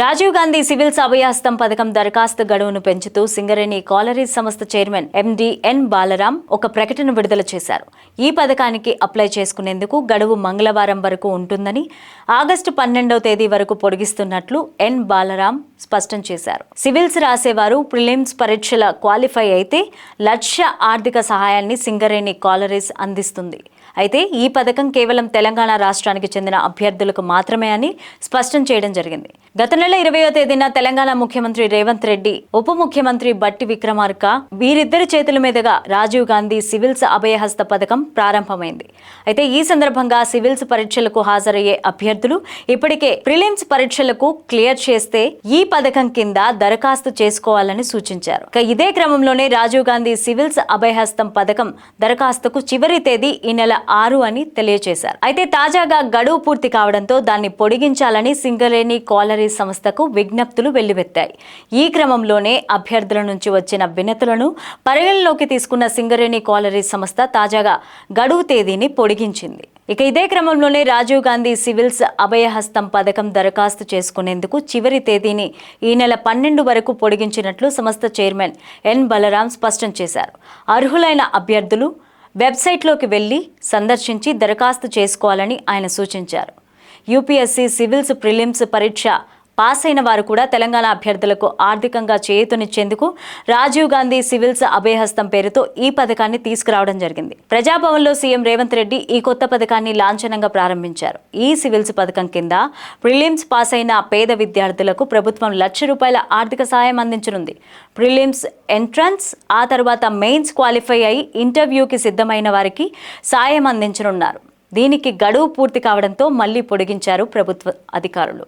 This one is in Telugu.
రాజీవ్ గాంధీ సివిల్స్ అభయాస్తం పథకం దరఖాస్తు గడువును పెంచుతూ సింగరేణి కాలరీ సంస్థ చైర్మన్ ఎండి ఎన్ బాలరాం ఒక ప్రకటన విడుదల చేశారు. ఈ పథకానికి అప్లై చేసుకునేందుకు గడువు మంగళవారం వరకు ఉంటుందని ఆగస్టు పన్నెండవ తేదీ వరకు పొడిగిస్తున్నట్లు ఎన్ బాలరాం స్పష్టం చేశారు. సివిల్స్ రాసేవారు ప్రిలిమ్స్ పరీక్షల క్వాలిఫై అయితే లక్ష ఆర్థిక సహాయాన్ని సింగరేణి కాలరీస్ అందిస్తుంది. అయితే ఈ పథకం కేవలం తెలంగాణ రాష్ట్రానికి చెందిన అభ్యర్థులకు మాత్రమే అని స్పష్టం చేయడం జరిగింది. గత నెల ఇరవయో తేదీన తెలంగాణ ముఖ్యమంత్రి రేవంత్ రెడ్డి ఉప ముఖ్యమంత్రి బట్టి విక్రమార్క వీరిద్దరి చేతుల మీదుగా రాజీవ్ గాంధీ సివిల్స్ అభయహస్త పథకం ప్రారంభమైంది. అయితే ఈ సందర్భంగా సివిల్స్ పరీక్షలకు హాజరయ్యే అభ్యర్థులు ఇప్పటికే ప్రిలిమ్స్ పరీక్షలకు క్లియర్ చేస్తే ఈ పథకం కింద దరఖాస్తు చేసుకోవాలని సూచించారు. ఇదే క్రమంలోనే రాజీవ్ గాంధీ సివిల్స్ అభయహస్తం పథకం దరఖాస్తుకు చివరి తేదీ ఈ నెల ఆరు అని తెలియజేశారు. అయితే తాజాగా గడువు పూర్తి కావడంతో దాన్ని పొడిగించాలని సింగరేణి కాలరీ సంస్థకు విజ్ఞప్తులు వెల్లువెత్తాయి. ఈ క్రమంలోనే అభ్యర్థుల నుంచి వచ్చిన వినతులను పరిగణలోకి తీసుకున్న సింగరేణి కాలరీ సంస్థ తాజాగా గడువు తేదీని పొడిగించింది. ఇక ఇదే క్రమంలోనే రాజీవ్ గాంధీ సివిల్స్ అభయహస్తం పథకం దరఖాస్తు చేసుకునేందుకు చివరి తేదీని ఈ నెల పన్నెండు వరకు పొడిగించినట్లు సంస్థ చైర్మన్ ఎన్ బలరాం స్పష్టం చేశారు. అర్హులైన అభ్యర్థులు వెబ్సైట్లోకి వెళ్ళి సందర్శించి దరఖాస్తు చేసుకోవాలని ఆయన సూచించారు. యూపీఎస్సీ సివిల్స్ ప్రిలిమ్స్ పరీక్ష పాస్ అయిన వారు కూడా తెలంగాణ అభ్యర్థులకు ఆర్థికంగా చేయూతనిచ్చేందుకు రాజీవ్ గాంధీ సివిల్స్ అభయహస్తం పేరుతో ఈ పథకాన్ని తీసుకురావడం జరిగింది. ప్రజాభవన్లో సీఎం రేవంత్ రెడ్డి ఈ కొత్త పథకాన్ని లాంఛనంగా ప్రారంభించారు. ఈ సివిల్స్ పథకం కింద ప్రిలిమ్స్ పాస్ అయిన పేద విద్యార్థులకు ప్రభుత్వం లక్ష రూపాయల ఆర్థిక సాయం అందించనుంది. ప్రిలిమ్స్ ఎంట్రన్స్ ఆ తర్వాత మెయిన్స్ క్వాలిఫై అయి ఇంటర్వ్యూకి సిద్ధమైన వారికి సాయం అందించనున్నారు. దీనికి గడువు పూర్తి కావడంతో మళ్ళీ పొడిగించారు ప్రభుత్వ అధికారులు.